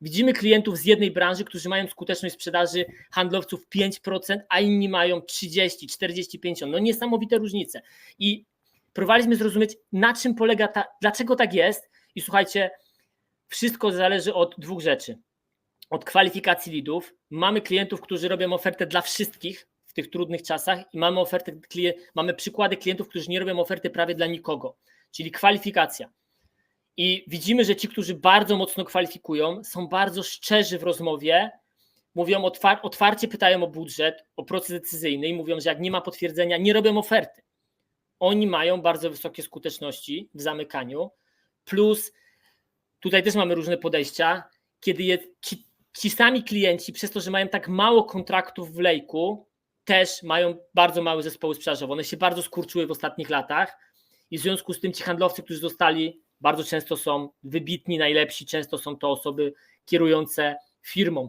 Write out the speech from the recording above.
Widzimy klientów z jednej branży, którzy mają skuteczność sprzedaży handlowców 5%, a inni mają 30, 40, 50. No niesamowite różnice. I próbowaliśmy zrozumieć, na czym polega ta, dlaczego tak jest. I słuchajcie, wszystko zależy od dwóch rzeczy. Od kwalifikacji lidów. Mamy klientów, którzy robią ofertę dla wszystkich w tych trudnych czasach i mamy ofertę, mamy przykłady klientów, którzy nie robią oferty prawie dla nikogo, czyli kwalifikacja. I widzimy, że ci, którzy bardzo mocno kwalifikują, są bardzo szczerzy w rozmowie, mówią otwar- otwarcie, pytają o budżet, o proces decyzyjny i mówią, że jak nie ma potwierdzenia, nie robią oferty. Oni mają bardzo wysokie skuteczności w zamykaniu, plus tutaj też mamy różne podejścia, kiedy jest, ci, ci sami klienci, przez to, że mają tak mało kontraktów w lejku, też mają bardzo małe zespoły sprzedażowe. One się bardzo skurczyły w ostatnich latach i w związku z tym ci handlowcy, którzy zostali, bardzo często są wybitni, najlepsi, często są to osoby kierujące firmą.